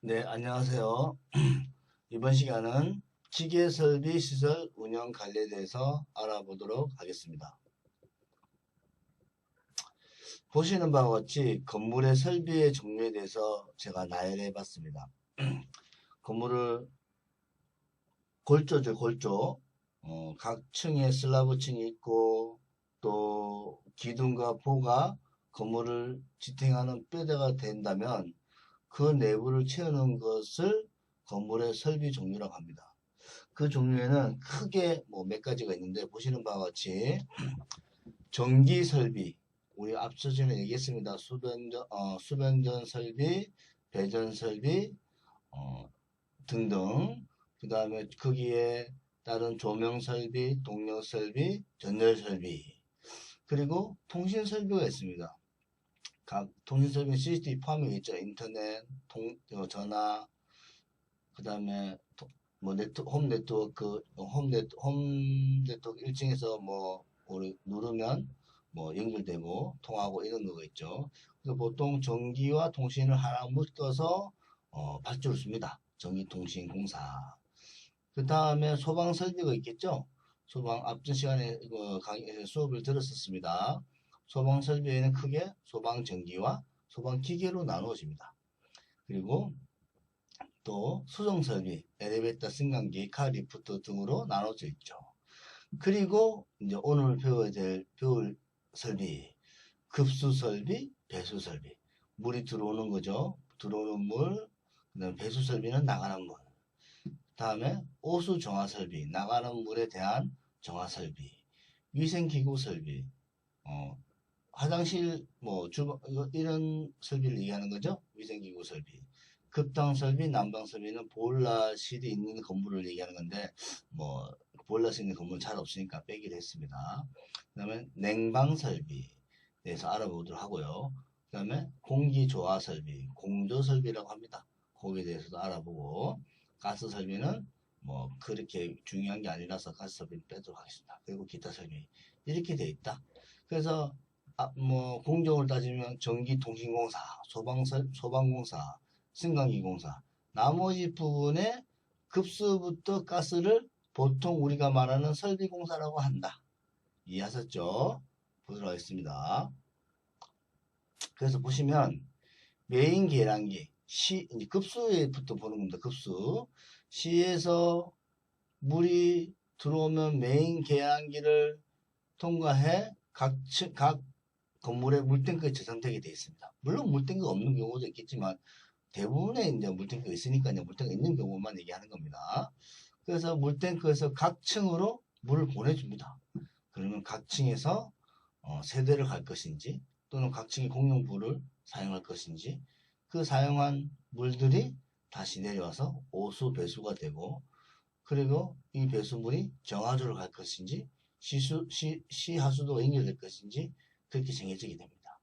네, 안녕하세요. 이번 시간은 기계 설비 시설 운영 관리에 대해서 알아보도록 하겠습니다. 보시는 바와 같이 건물의 설비의 종류에 대해서 제가 나열해 봤습니다. 건물을 골조죠, 골조. 어, 각 층에 슬라브 층이 있고 또 기둥과 보가 건물을 지탱하는 뼈대가 된다면 그 내부를 채우는 것을 건물의 설비 종류라고 합니다. 그 종류에는 크게 뭐 몇 가지가 있는데 보시는 바와 같이 전기 설비 우리 앞서 전에 얘기했습니다. 수변전 어, 수변전 설비, 배전 설비 어, 등등 그 다음에 거기에 따른 조명 설비, 동력 설비, 전열 설비 그리고 통신 설비가 있습니다. 각 통신 설비 CCTV 포함이 있죠. 인터넷, 통, 어, 전화, 그 다음에 뭐 네트, 홈 네트워크, 어, 홈 네트, 홈 네트워크 1층에서 뭐 우리 누르면 뭐 연결되고 통하고 이런 거가 있죠. 그래서 보통 전기와 통신을 하나 묶어서 어, 밧줄을 씁니다. 전기통신공사. 그 다음에 소방 설비가 있겠죠. 소방 앞전 시간에 그 강의 수업을 들었었습니다. 소방 설비에는 크게 소방 전기와 소방 기계로 나누어집니다. 그리고 또 수정 설비, 엘리베이터, 승강기, 카 리프트 등으로 나눠져 있죠. 그리고 이제 오늘 배워야 될 배울 설비, 급수 설비, 배수 설비. 물이 들어오는 거죠. 들어오는 물, 그다음 배수 설비는 나가는 물. 다음에 오수 정화 설비, 나가는 물에 대한 정화 설비, 위생기구 설비, 어, 화장실 뭐 주방 이런 설비를 얘기하는 거죠. 위생기구 설비. 급당 설비, 난방 설비는 보일러실이 있는 건물을 얘기하는 건데 뭐 보일러실 있는 건물은 잘 없으니까 빼기로 했습니다. 그 다음에 냉방 설비 대해서 알아보도록 하고요. 그 다음에 공기 조화 설비, 공조 설비라고 합니다. 거기에 대해서도 알아보고 가스 설비는 뭐 그렇게 중요한 게 아니라서 가스 설비는 빼도록 하겠습니다. 그리고 기타 설비 이렇게 돼 있다. 그래서 아, 뭐 공정을 따지면 전기통신공사, 소방설, 소방공사, 승강기공사 나머지 부분에 급수부터 가스를 보통 우리가 말하는 설비공사라고 한다. 이해하셨죠? 보도록 하겠습니다. 그래서 보시면 메인 계량기 시 이제 급수에부터 보는 겁니다. 급수 시에서 물이 들어오면 메인 계량기를 통과해 각, 층- 각 건물의 물탱크에 저장되게 되어 있습니다. 물론 물탱크가 없는 경우도 있겠지만 대부분의 이제 물탱크가 있으니까 이제 물탱크가 있는 경우만 얘기하는 겁니다. 그래서 물탱크에서 각 층으로 물을 보내줍니다. 그러면 각 층에서 어, 세대를 갈 것인지 또는 각 층이 공용부를 사용할 것인지 그 사용한 물들이 다시 내려와서 오수 배수가 되고 그리고 이 배수물이 정화조를 갈 것인지 시수, 시, 시하수도 연결될 것인지 그렇게 정해지게 됩니다.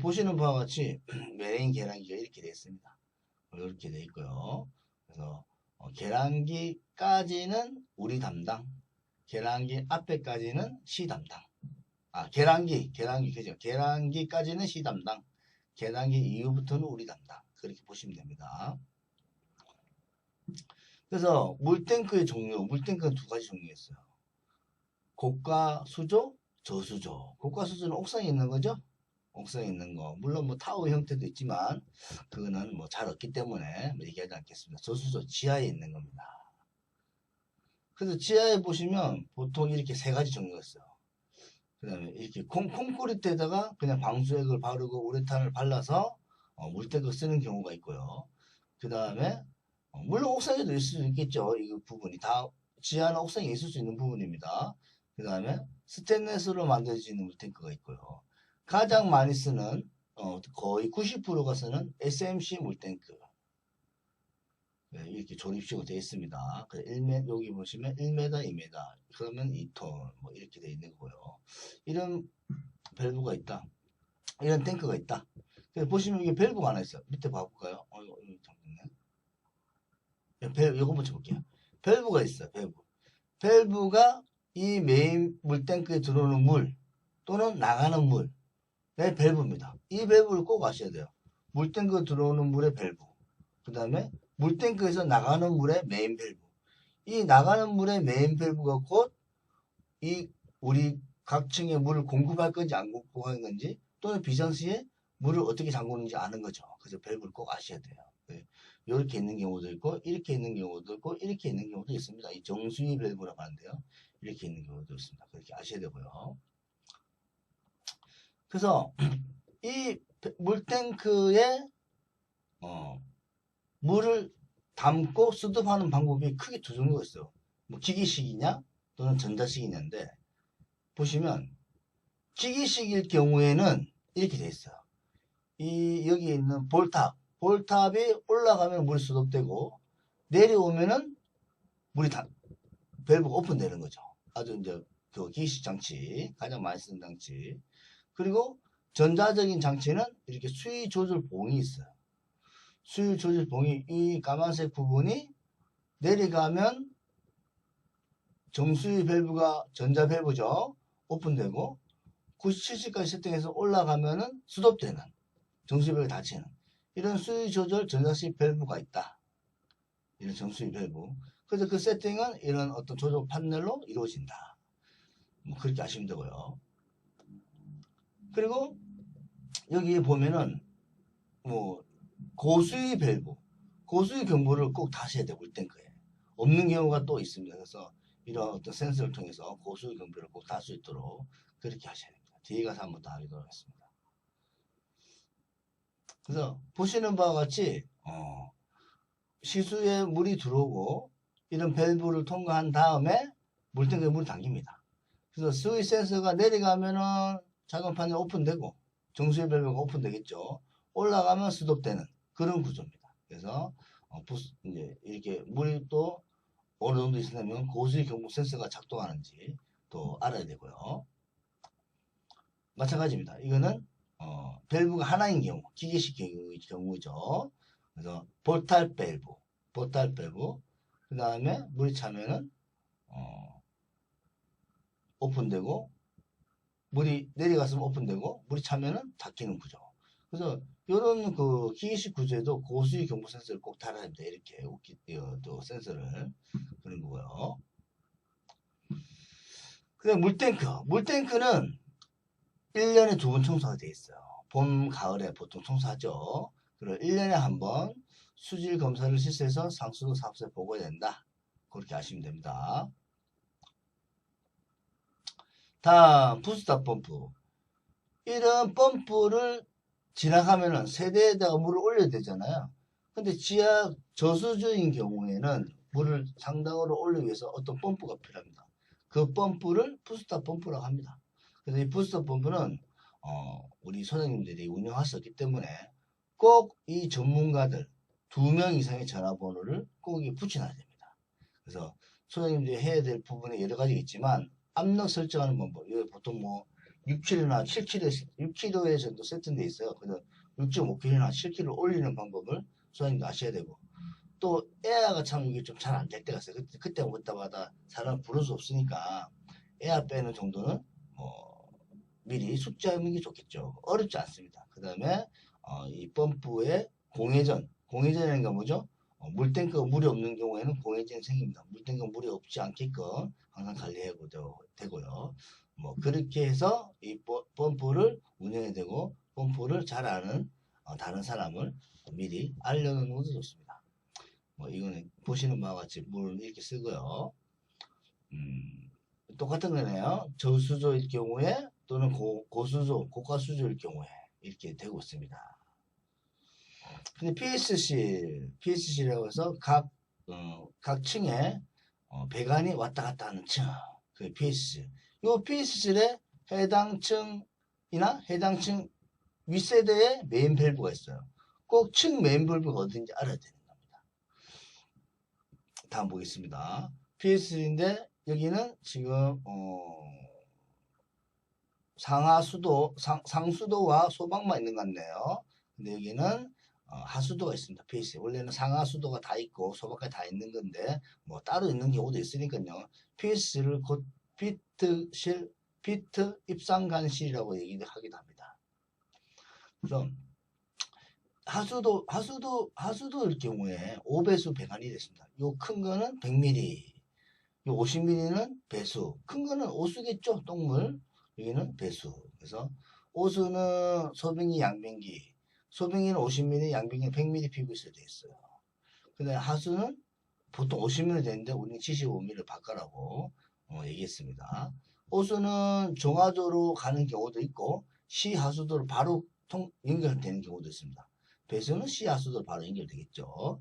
보시는 바와 같이 메인 계량기가 이렇게 되어 있습니다. 이렇게 되어 있고요. 그래서 어, 계량기까지는 우리 담당, 계량기 앞에까지는 시 담당. 아, 계량기, 계량기, 그죠? 계량기까지는 시 담당, 계량기 이후부터는 우리 담당. 그렇게 보시면 됩니다. 그래서 물탱크의 종류, 물탱크는 두 가지 종류가 있어요. 고가 수조, 저수조. 고가 수조는 옥상에 있는 거죠? 옥상에 있는 거. 물론 뭐 타워 형태도 있지만, 그거는 뭐 잘 없기 때문에 뭐 얘기하지 않겠습니다. 저수조 지하에 있는 겁니다. 그래서 지하에 보시면 보통 이렇게 세 가지 종류가 있어요. 그 다음에 이렇게 콘, 콘크리트에다가 그냥 방수액을 바르고 우레탄을 발라서 어, 물탱크 쓰는 경우가 있고요. 그 다음에 어, 물론 옥상에도 있을 수 있겠죠. 이 부분이 다 지하나 옥상에 있을 수 있는 부분입니다. 그 다음에 스테인레스로 만들어지는 물탱크가 있고요. 가장 많이 쓰는 어, 거의 90%가 쓰는 SMC 물탱크 네, 이렇게 조립식으로 되어 있습니다. 그 1m, 여기 보시면 1m, 2m 그러면 2톤 뭐 이렇게 되어 있는 거고요. 이런 밸브가 있다. 이런 탱크가 있다. 보시면 이게 밸브가 하나 있어요. 밑에 봐볼까요? 어, 이거, 이거 볼게요. 밸브가 있어요. 밸브. 밸브가 이 메인 물탱크에 들어오는 물 또는 나가는 물의 밸브입니다. 이 밸브를 꼭 아셔야 돼요. 물탱크 들어오는 물의 밸브. 그 다음에 물탱크에서 나가는 물의 메인 밸브. 이 나가는 물의 메인 밸브가 곧 이 우리 각 층에 물을 공급할 건지 안 공급할 건지 또는 비상시에 물을 어떻게 잠그는지 아는 거죠. 그래서 밸브를 꼭 아셔야 돼요. 이렇게 있는 경우도 있고 이렇게 있는 경우도 있고 이렇게 있는 경우도 있습니다. 이 정수위 밸브라고 하는데요. 이렇게 있는 경우도 있습니다. 그렇게 아셔야 되고요. 그래서 이 물탱크에 어, 물을 담고 수습하는 방법이 크게 두 종류가 있어요. 뭐 기기식이냐 또는 전자식이냐인데 보시면 기기식일 경우에는 이렇게 돼 있어요. 이 여기 있는 볼탑, 볼탑이 올라가면 물이 수독되고 내려오면은 물이 다 밸브가 오픈되는 거죠. 아주 이제 그 기기식 장치 가장 많이 쓰는 장치. 그리고 전자적인 장치는 이렇게 수위 조절 봉이 있어요. 수위 조절 봉이 이 까만색 부분이 내려가면 정수위 밸브가 전자 밸브죠. 오픈되고 97C까지 세팅해서 올라가면은 수도되는 정수위 밸브 닫히는 이런 수위 조절 전자식 밸브가 있다. 이런 정수위 밸브. 그래서 그 세팅은 이런 어떤 조절 판넬로 이루어진다. 뭐 그렇게 아시면 되고요. 그리고 여기 보면은 뭐 고수위 밸브, 고수위 경보를 꼭 다셔야 되고 물탱크에 없는 경우가 또 있습니다. 그래서 이런 어떤 센서를 통해서 고수위 경보를 꼭 달 수 있도록 그렇게 하셔야 됩니다. 뒤에 가서 한번 더 하도록 하겠습니다. 그래서 보시는 바와 같이 어, 시수에 물이 들어오고 이런 밸브를 통과한 다음에 물탱크에 물을 당깁니다. 그래서 스위 센서가 내려가면은 작은 판이 오픈되고 정수의 밸브가 오픈되겠죠. 올라가면 스톱되는 그런 구조입니다. 그래서 어, 부스, 이제 이렇게 물이 또 어느 정도 있으려면 고수의 경보 센서가 작동하는지 또 알아야 되고요. 마찬가지입니다. 이거는 어, 밸브가 하나인 경우, 기계식 경우, 죠 그래서 볼탈 밸브, 볼탈 밸브. 그 다음에 물이 차면은 어, 오픈되고 물이 내려갔으면 오픈되고 물이 차면은 닫히는 구조. 그래서 이런 그 기계식 구조에도 고수위 경보 센서를 꼭 달아야 됩니다. 이렇게 또 센서를 그런 거고요. 그다음 물탱크. 물탱크는 1년에 두 번 청소가 되어 있어요. 봄, 가을에 보통 청소하죠. 그리고 1년에 한 번 수질 검사를 실시해서 상수도 사업소에 보고해야 된다. 그렇게 아시면 됩니다. 다음 부스터 펌프. 이런 펌프를 지나가면은 세대에다가 물을 올려야 되잖아요. 근데 지하 저수조인 경우에는 물을 상당으로 올리기 위해서 어떤 펌프가 필요합니다. 그 펌프를 부스터 펌프라고 합니다. 그래서 이 부스터 펌프는 어, 우리 소장님들이 운영하셨기 때문에 꼭 이 전문가들 두 명 이상의 전화번호를 꼭 붙여놔야 됩니다. 그래서 소장님들이 해야 될 부분이 여러 가지 있지만 압력 설정하는 방법. 이거 보통 뭐 6kg나 7kg, 6kg에 정도 세팅돼 있어요. 그래서 6.5kg나 7kg 올리는 방법을 소장님도 아셔야 되고 또 에어가 참 이게 좀 잘 안 될 때가 있어요. 그때, 그때 못다마다 사람 부를 수 없으니까 에어 빼는 정도는 뭐 미리 숙지하는 게 좋겠죠. 어렵지 않습니다. 그 다음에 어, 이 펌프의 공회전, 공회전이라는 게 뭐죠? 어, 물탱크가 물이 없는 경우에는 공회전이 생깁니다. 물탱크가 물이 없지 않게끔 항상 관리하고 되고요. 뭐 그렇게 해서 이 펌프를 운영해야 되고 펌프를 잘 아는 어, 다른 사람을 미리 알려놓는 것도 좋습니다. 뭐 이거는 보시는 바와 같이 물을 이렇게 쓰고요. 음, 똑같은 거네요. 저수조일 경우에 또는 고, 고수조, 고가수조일 경우에 이렇게 되고 있습니다. 근데 PSC, PSC라고 해서 각, 어, 각 층에 어, 배관이 왔다 갔다 하는 층, 그 PSC. 이 PSC에 해당 층이나 해당 층 윗세대에 메인 밸브가 있어요. 꼭 층 메인 밸브가 어딘지 알아야 되는 겁니다. 다음 보겠습니다. PS인데 여기는 지금 어 상하수도 상, 상수도와 소방만 있는 것 같네요. 근데 여기는 어, 하수도가 있습니다. PS에 원래는 상하수도가 다 있고 소방까지 다 있는 건데 뭐 따로 있는 경우도 있으니까요. PS를 곧 피트실, 피트 입상관실이라고 얘기를 하기도 합니다. 그래서 하수도 하수도 하수도일 경우에 5배수 배관이 됐습니다. 요 큰 거는 100mm, 요 50mm는 배수, 큰 거는 오수겠죠, 똥물. 여기는 배수. 그래서 오수는 소빙기, 양변기, 소빙기는 50mm, 양변기는 100mm 피고 있어야 되겠어요. 근데 하수는 보통 50mm 되는데 우리는 75mm 바꿔라고 어, 얘기했습니다. 오수는 종화도로 가는 경우도 있고 시 하수도로 바로 통, 연결되는 경우도 있습니다. 배수는 시 하수도로 바로 연결되겠죠.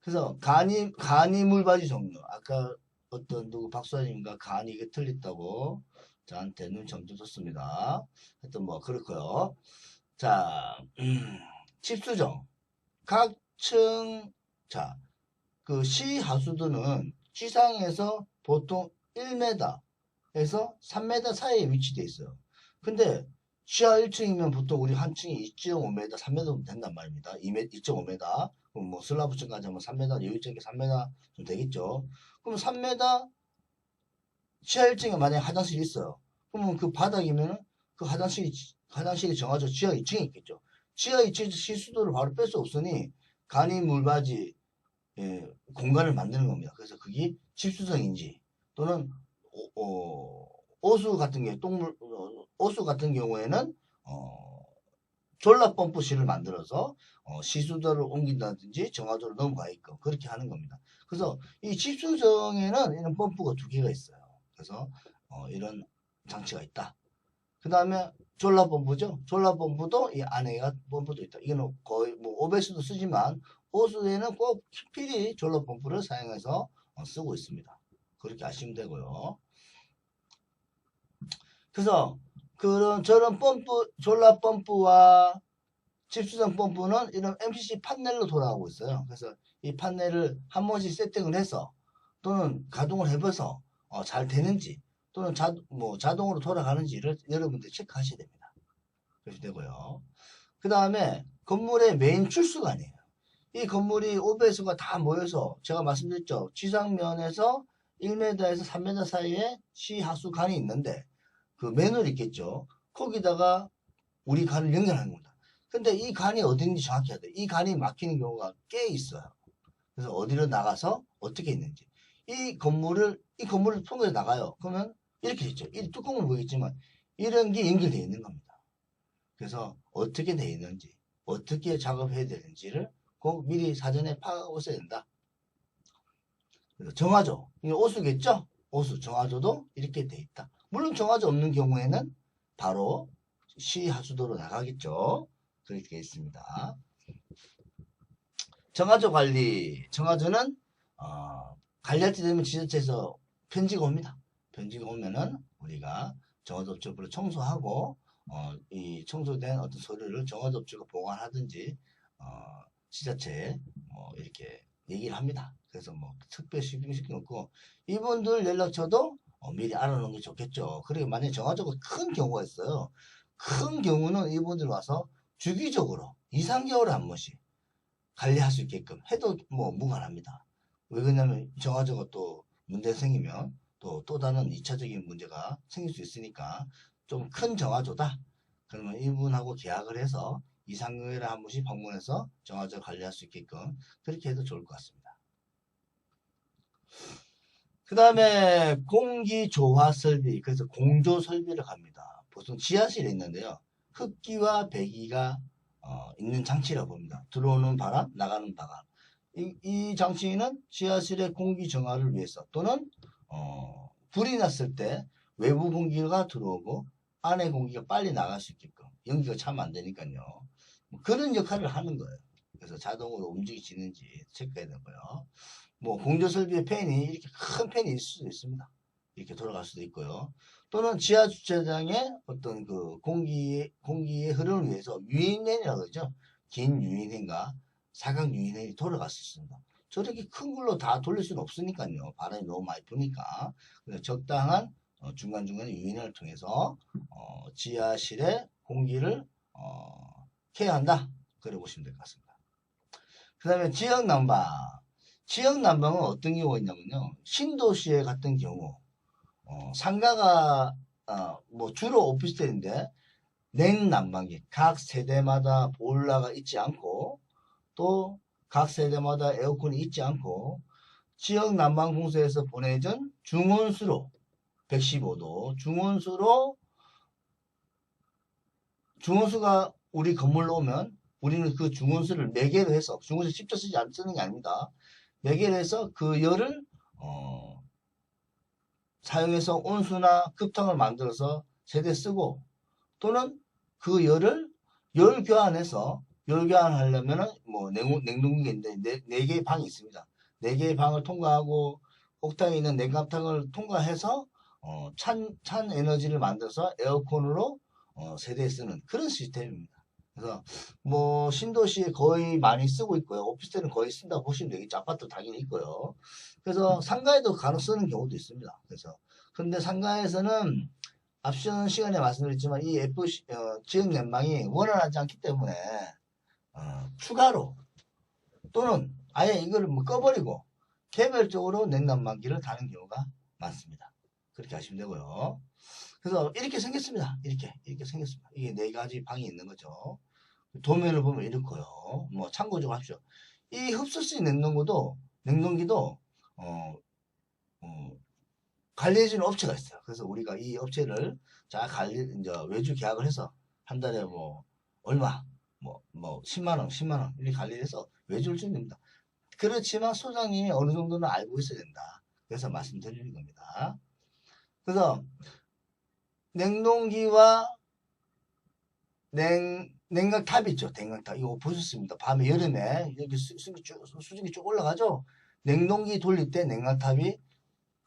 그래서 간이 간이 물바지 종류 아까 어떤 누구 박수아님과 간이 이게 틀렸다고 저한테 눈치 엄청 줬습니다. 하여튼 뭐 그렇고요. 자 음, 집수정 각 층 자 그 시 하수도는 지상에서 보통 1m에서 3m 사이에 위치되어 있어요. 근데 지하 1층이면 보통 우리 한 층이 2.5m, 3m 된단 말입니다. 2m, 2.5m. 그럼 뭐 슬라브층까지 하면 3m, 여유층이 3m 좀 되겠죠. 그럼 3m 지하 1층에 만약에 화장실이 있어요. 그러면 그 바닥이면은 그 화장실이, 화장실이 정하죠. 지하 2층에 있겠죠. 지하 2층에서 시수도를 바로 뺄 수 없으니 간이 물바지 예, 공간을 만드는 겁니다. 그래서 그게 집수성인지 또는 오, 어, 오수 같은 경우 똥물 어, 오수 같은 경우에는 어, 졸라 펌프실을 만들어서 어, 시수도를 옮긴다든지 정화조를 넘어가게끔 그렇게 하는 겁니다. 그래서 이 집수성에는 이런 펌프가 두 개가 있어요. 그래서 어, 이런 장치가 있다. 그 다음에 졸라 펌프죠. 졸라 펌프도 이 안에가 펌프도 있다. 이거는 거의 뭐 오베스도 쓰지만 오수에는 꼭 필히 졸라 펌프를 사용해서 어, 쓰고 있습니다. 그렇게 아시면 되고요. 그래서 그런 저런 펌프, 졸라 펌프와 집수성 펌프는 이런 MCC 판넬로 돌아가고 있어요. 그래서 이 판넬을 한 번씩 세팅을 해서 또는 가동을 해봐서 어, 잘 되는지 또는 자, 뭐 자동으로 돌아가는지를 여러분들 체크하셔야 됩니다. 그렇게 되고요. 그 다음에 건물의 메인 출수관이에요. 이 건물이 오배수가 다 모여서 제가 말씀드렸죠. 지상면에서 1m에서 3m 사이에 시하수관이 있는데 그 맨홀이 있겠죠. 거기다가 우리 간을 연결하는 겁니다. 근데 이 간이 어딘지 정확히 해야 돼. 이 간이 막히는 경우가 꽤 있어요. 그래서 어디로 나가서 어떻게 있는지. 이 건물을, 이 건물을 통해서 나가요. 그러면 이렇게 있죠. 이 뚜껑을 보이겠지만 이런 게 연결되어 있는 겁니다. 그래서 어떻게 되어 있는지, 어떻게 작업해야 되는지를 꼭 미리 사전에 파악하고 있어야 된다. 그래서 정화조. 오수겠죠? 오수, 정화조도 이렇게 돼 있다. 물론 정화조 없는 경우에는 바로 시하수도로 나가겠죠. 그렇게 되어 있습니다. 정화조 관리. 정화조는 어, 관리할 때 되면 지자체에서 편지가 옵니다. 편지가 오면은 우리가 정화조업체로 청소하고 어, 이 청소된 어떤 서류를 정화조업체가 보관하든지 어, 지자체에 뭐 이렇게 얘기를 합니다. 그래서 뭐 특별 신경시켜 놓고 이분들 연락처도 어, 미리 알아놓는 게 좋겠죠. 그리고 만약에 정화조가 큰 경우가 있어요. 큰 경우는 이분들 와서 주기적으로 2, 3개월에 한 번씩 관리할 수 있게끔 해도 뭐 무관합니다. 왜 그러냐면 정화조가 또 문제 생기면 또 또 다른 2차적인 문제가 생길 수 있으니까 좀 큰 정화조다. 그러면 이분하고 계약을 해서 2, 3개월에 한 번씩 방문해서 정화조 관리할 수 있게끔 그렇게 해도 좋을 것 같습니다. 그 다음에 공기조화 설비, 그래서 공조 설비를 갑니다. 보통 지하실에 있는데요. 흡기와 배기가 어, 있는 장치라고 봅니다. 들어오는 바람, 나가는 바람. 이, 이 장치는 지하실의 공기 정화를 위해서 또는 어, 불이 났을 때 외부 공기가 들어오고 안에 공기가 빨리 나갈 수 있게끔 연기가 차면 안 되니까요. 뭐 그런 역할을 하는 거예요. 그래서 자동으로 움직이지는지 체크해야 되고요. 뭐 공조 설비의 팬이 이렇게 큰 팬이 있을 수도 있습니다. 이렇게 돌아갈 수도 있고요. 또는 지하 주차장에 어떤 그 공기 공기의 흐름을 위해서 유인팬이라고 그러죠. 긴 유인팬과 사각 유인팬이 돌아갈 수 있습니다. 저렇게 큰 걸로 다 돌릴 수는 없으니까요. 바람이 너무 많이 부니까. 그래서 적당한 어, 중간중간에 유인을 통해서 어, 지하실의 공기를 어, 케어 한다. 그래 보시면 될 것 같습니다. 그 다음에 지역 난방. 지역 난방은 어떤 경우가 있냐면요. 신도시에 같은 경우, 어, 상가가, 어, 뭐 주로 오피스텔인데, 냉난방기 각 세대마다 보일러가 있지 않고 또 각 세대마다 에어컨이 있지 않고 지역 난방 공사에서 보내준 중온수로 115도 중온수로 중온수가 우리 건물로 오면 우리는 그 중온수를 매개로 해서 중온수 직접 쓰지 않 쓰는 게 아닙니다. 매개로 해서 그 열을 어, 사용해서 온수나 급탕을 만들어서 세대 쓰고 또는 그 열을 열 교환해서 열 교환하려면은 뭐 냉, 냉동기인데 네, 네 개의 방이 있습니다. 네 개의 방을 통과하고 옥상에 있는 냉감탕을 통과해서 어, 찬, 찬 에너지를 만들어서 에어컨으로 어, 세대에 쓰는 그런 시스템입니다. 그래서 뭐 신도시에 거의 많이 쓰고 있고요. 오피스텔은 거의 쓴다고 보시면 되겠죠. 아파트 당연히 있고요. 그래서 상가에도 간혹 쓰는 경우도 있습니다. 그래서 근데 상가에서는 앞선 시간에 말씀드렸지만 이 FC 어, 지역 냉방이 원활하지 않기 때문에 어, 추가로 또는 아예 이거를 뭐 꺼버리고 개별적으로 냉난방기를 다는 경우가 많습니다. 그렇게 하시면 되고요. 그래서 이렇게 생겼습니다. 이렇게 이렇게 생겼습니다. 이게 네 가지 방이 있는 거죠. 도면을 보면 이렇고요. 뭐 참고적으로 합시오. 이 흡수식 냉동고도 냉동기도 어, 어, 관리해주는 업체가 있어요. 그래서 우리가 이 업체를 자 관리 이제 외주 계약을 해서 한 달에 뭐 얼마 뭐 뭐 10만 원, 10만 원 이렇게 관리해서 주면 됩니다. 그렇지만 소장님이 어느 정도는 알고 있어야 된다. 그래서 말씀드리는 겁니다. 그래서 냉동기와 냉 냉각탑 있죠. 냉각탑 이거 보셨습니다. 밤에 여름에 여기 수, 수준이 쭉 수준이 쭉 올라가죠. 냉동기 돌릴 때 냉각탑이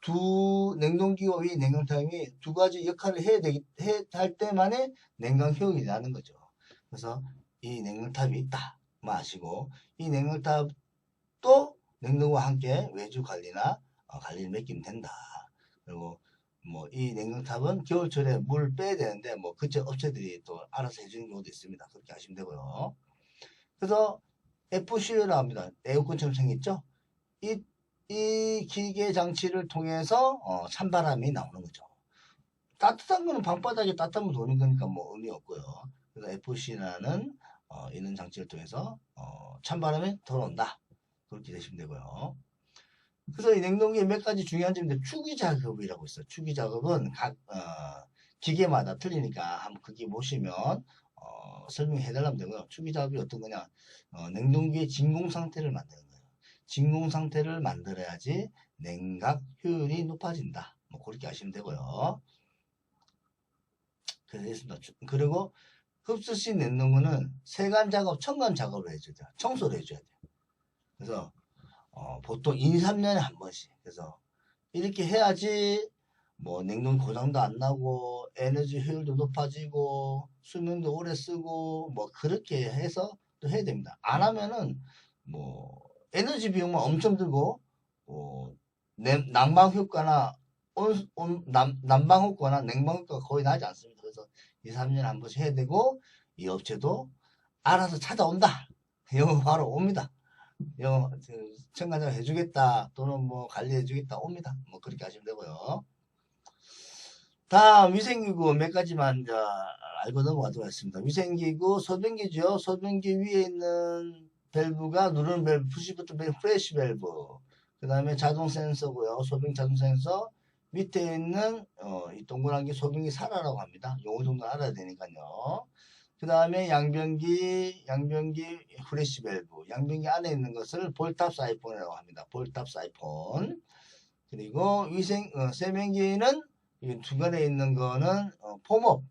두 냉동기와 이 냉각탑이 두 가지 역할을 해야 되기 해 할 때만에 냉각 효용이 나는 거죠. 그래서 이 냉각탑이 있다 마시고 이 냉각탑도 냉동과 함께 외주 관리나 어, 관리를 맡기면 된다. 그리고 뭐 이 냉각탑은 겨울철에 물 빼야 되는데 뭐 그쪽 업체들이 또 알아서 해주는 경우도 있습니다. 그렇게 하시면 되고요. 그래서 FC라고 합니다. 에어컨처럼 생겼죠? 이, 이 기계 장치를 통해서 어, 찬바람이 나오는 거죠. 따뜻한 거는 방바닥에 따뜻한 물 도는 거니까 뭐 의미 없고요. 그래서 FC라는 어, 이런 장치를 통해서 어, 찬바람이 들어온다. 그렇게 되시면 되고요. 그래서 이 냉동기에 몇 가지 중요한 점인데 추기 작업이라고 있어요. 추기 작업은 각 어, 기계마다 틀리니까 한번 거기 보시면 어, 설명해 달라면 되고요. 추기 작업이 어떤 거냐? 어, 냉동기의 진공 상태를 만드는 거예요. 진공 상태를 만들어야지 냉각 효율이 높아진다. 뭐 그렇게 하시면 되고요. 그래서. 그리고 흡수식 냉동고는 세간 작업, 청간 작업을 해줘야 돼요. 청소를 해줘야 돼요. 그래서 어, 보통 2, 3년에 한 번씩. 그래서 이렇게 해야지 뭐 냉동 고장도 안 나고 에너지 효율도 높아지고 수명도 오래 쓰고 뭐 그렇게 해서 또 해야 됩니다. 안 하면은 뭐 에너지 비용만 엄청 들고 뭐 난방 효과나 온, 온, 남, 난방 효과나 냉방 효과가 거의 나지 않습니다. 그래서 2, 3년에 한 번씩 해야 되고 이 업체도 알아서 찾아온다. 이거 바로 옵니다. 영 청간장 해주겠다 또는 뭐 관리해주겠다 옵니다. 뭐 그렇게 하시면 되고요. 다음 위생기구 몇 가지만 알고 넘어가도록 하겠습니다. 위생기구 소변기죠. 소변기 위에 있는 밸브가 누르는 밸브, 푸시부터 밸브, 프레시 밸브. 그 다음에 자동 센서고요. 소변 자동 센서. 밑에 있는 어, 이 동그란 게 소변기 살아라고 합니다. 요거 정도 알아야 되니까요. 그 다음에 양변기, 양변기 후레쉬 밸브, 양변기 안에 있는 것을 볼탑 사이폰이라고 합니다. 볼탑 사이폰. 그리고 위생, 어, 세면기는 중간에 있는 거는 어, 폼업,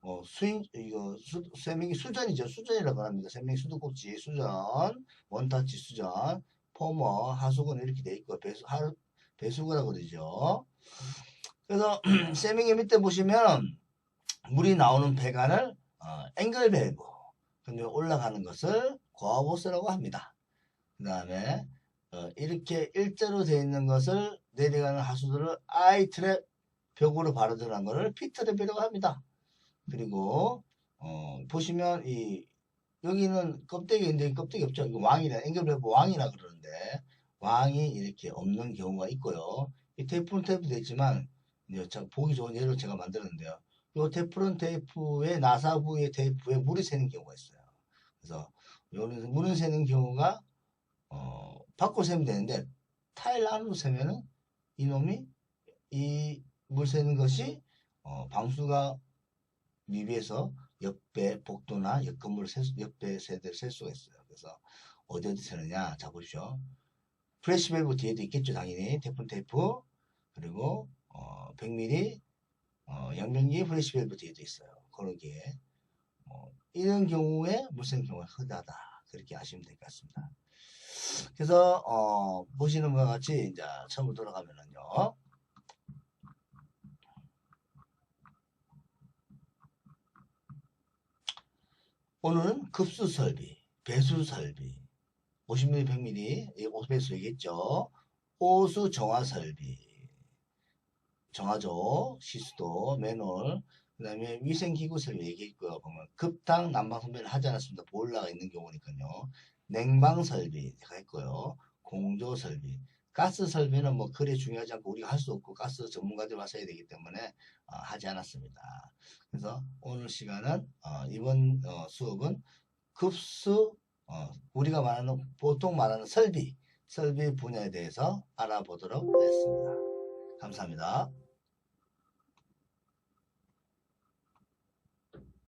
어, 수인, 이거 수, 세면기 수전이죠. 수전이라고 합니다. 세면기 수도꼭지 수전, 원타치 수전, 폼업, 하수구는 이렇게 돼 있고 배수, 하, 배수구라고 그러죠. 그래서 세면기 밑에 보시면 물이 나오는 배관을 어, 앵글 밸브 근데 올라가는 것을 고아보스라고 합니다. 그 다음에 어, 이렇게 일자로 되어 있는 것을 내려가는 하수들을 I 트랩 벽으로 바로 들어간 것을 P 트랩이라고 합니다. 그리고 어, 보시면 이 여기는 껍데기 인데 껍데기 없죠. 이거 왕이라 앵글 밸브 왕이라 그러는데 왕이 이렇게 없는 경우가 있고요. 이 테이프는 테이프 되어 있지만 보기 좋은 예로 제가 만들었는데요. 요 테프론 테이프에 나사부의 테이프에 물이 새는 경우가 있어요. 그래서 요는 물이 새는 경우가 어, 밖으로 새면 되는데 타일 안으로 새면은 이놈이 이 물 새는 것이 어, 방수가 미비해서 옆배 복도나 옆 건물 셀 수- 옆배 세대를 셀 수가 있어요. 그래서 어디 어디 새느냐 자 보십시오. 프레시 밸브 뒤에도 있겠죠 당연히 테프론 테이프 그리고 어, 100mm 어, 양면기 프레시 밸브 뒤에도 있어요. 그러기에 어, 이런 경우에 물새는 경우가 흔하다 그렇게 아시면 될 것 같습니다. 그래서 어, 보시는 것과 같이 이제 처음으로 돌아가면은요. 오늘은 급수 설비, 배수 설비, 50mm, 100mm, 이 오배수 얘기했죠. 오수 정화 설비, 정화조, 시수도, 매놀, 그 다음에 위생기구 설비 얘기했고요. 보면 급당 난방 선배를 하지 않았습니다. 보일러가 있는 경우니까요. 냉방 설비 제가 했고요. 공조 설비, 가스 설비는 뭐 그리 중요하지 않고 우리가 할 수 없고 가스 전문가들 와서 해야 되기 때문에 어, 하지 않았습니다. 그래서 오늘 시간은 어, 이번 어, 수업은 급수 어, 우리가 말하는 보통 말하는 설비 설비 분야에 대해서 알아보도록 하겠습니다. 감사합니다.